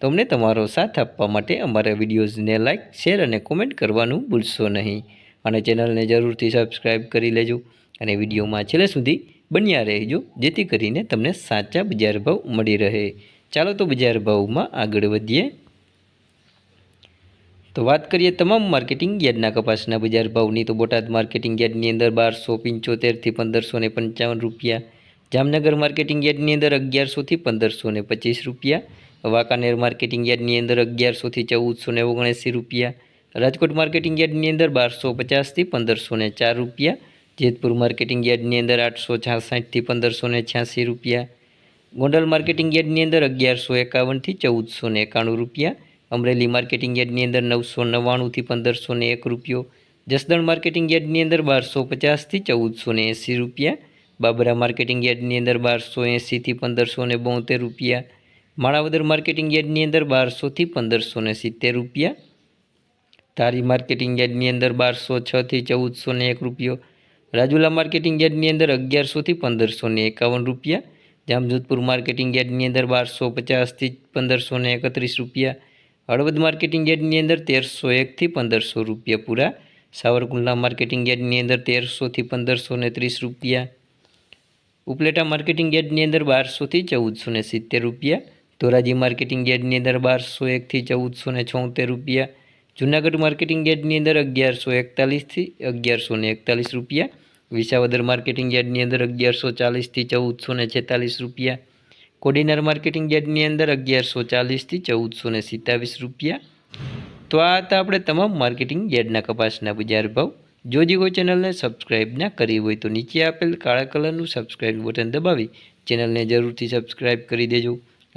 તો અમને તમારો સાથ આપવા માટે અમારા વિડીયોઝને લાઇક શેર અને કોમેન્ટ કરવાનું ભૂલશો નહીં. અને ચેનલને જરૂરથી સબસ્ક્રાઈબ કરી લેજો અને વિડીયોમાં છેલ્લે સુધી બન્યા રહેજો, જેથી કરીને તમને સાચા બજાર ભાવ મળી રહે. ચાલો તો બજાર ભાવમાં આગળ વધીએ. તો વાત કરીએ તમામ માર્કેટિંગ યાર્ડના કપાસના બજાર ભાવની. તો બોટાદ માર્કેટિંગ યાર્ડની અંદર બારસો પંચોતેરથી પંદરસો પંચાવન રૂપિયા. જામનગર માર્કેટિંગ યાર્ડની અંદર અગિયારસોથી પંદરસો ને પચીસ રૂપિયા. વાંકાનેર માર્કેટિંગ યાર્ડની અંદર અગિયારસોથી ચૌદસો ને ઓગણએંસી રૂપિયા, રાજકોટ માર્કેટિંગ યાર્ડની અંદર બારસો પચાસથી પંદરસો ને ચાર રૂપિયા, જેતપુર માર્કેટિંગ યાર્ડની અંદર આઠસો છાસઠથી પંદરસો ને છ્યાસી રૂપિયા, ગોંડલ માર્કેટિંગ યાર્ડની અંદર અગિયારસો એકાવનથી ચૌદસો ને એકાણું રૂપિયા, અમરેલી માર્કેટિંગ યાર્ડની અંદર નવસો નવ્વાણુંથી પંદરસો ને એક રૂપિયો, જસદણ માર્કેટિંગ યાર્ડની અંદર બારસો પચાસથી ચૌદસો ને એંસી રૂપિયા, બાબરા માર્કેટિંગ યાર્ડની અંદર બારસો એંસીથી પંદરસો ને બોતેર રૂપિયા માણાવદર માર્કેટિંગ યાર્ડની અંદર બારસોથી પંદરસો ને સિત્તેર રૂપિયા. ધારી માર્કેટિંગ યાર્ડની અંદર બારસો છથી ચૌદસો ને એક રૂપિયો. રાજુલા માર્કેટિંગ યાર્ડની અંદર અગિયારસોથી પંદરસો ને એકાવન રૂપિયા. જામજોધપુર માર્કેટિંગ યાર્ડની અંદર બારસો પચાસથી પંદરસો ને એકત્રીસ રૂપિયા. હળવદ માર્કેટિંગ યાર્ડની અંદર તેરસો એકથી પંદરસો રૂપિયા પૂરા. સાવરકુંડલા માર્કેટિંગ યાર્ડની અંદર તેરસોથી પંદરસો ને ત્રીસ રૂપિયા. ઉપલેટા માર્કેટિંગ યાર્ડની અંદર બારસોથી ચૌદસો ને સિત્તેર રૂપિયા. ધોરાજી માર્કેટિંગ યાર્ડની અંદર બારસો એકથી ચૌદસો ને છોતેર રૂપિયા. જુનાગઢ માર્કેટિંગ યાર્ડની અંદર અગિયારસો એકતાલીસથી અગિયારસો ને એકતાલીસ રૂપિયા. વિસાવદર માર્કેટિંગ યાર્ડની અંદર અગિયારસો ચાલીસથી ચૌદસો ને છેતાલીસ રૂપિયા. કોડીનાર માર્કેટિંગ યાર્ડની અંદર અગિયારસો ચાલીસથી ચૌદસો ને સિત્તાવીસ રૂપિયા. તો આ હતા આપણે તમામ માર્કેટિંગ યાર્ડના કપાસના બજાર ભાવ. જો જે કોઈ ચેનલને સબસ્ક્રાઇબ ના કરી હોય તો નીચે આપેલ કાળા કલરનું સબસ્ક્રાઇબ બટન દબાવી ચેનલને જરૂરથી સબસ્ક્રાઈબ કરી દેજો.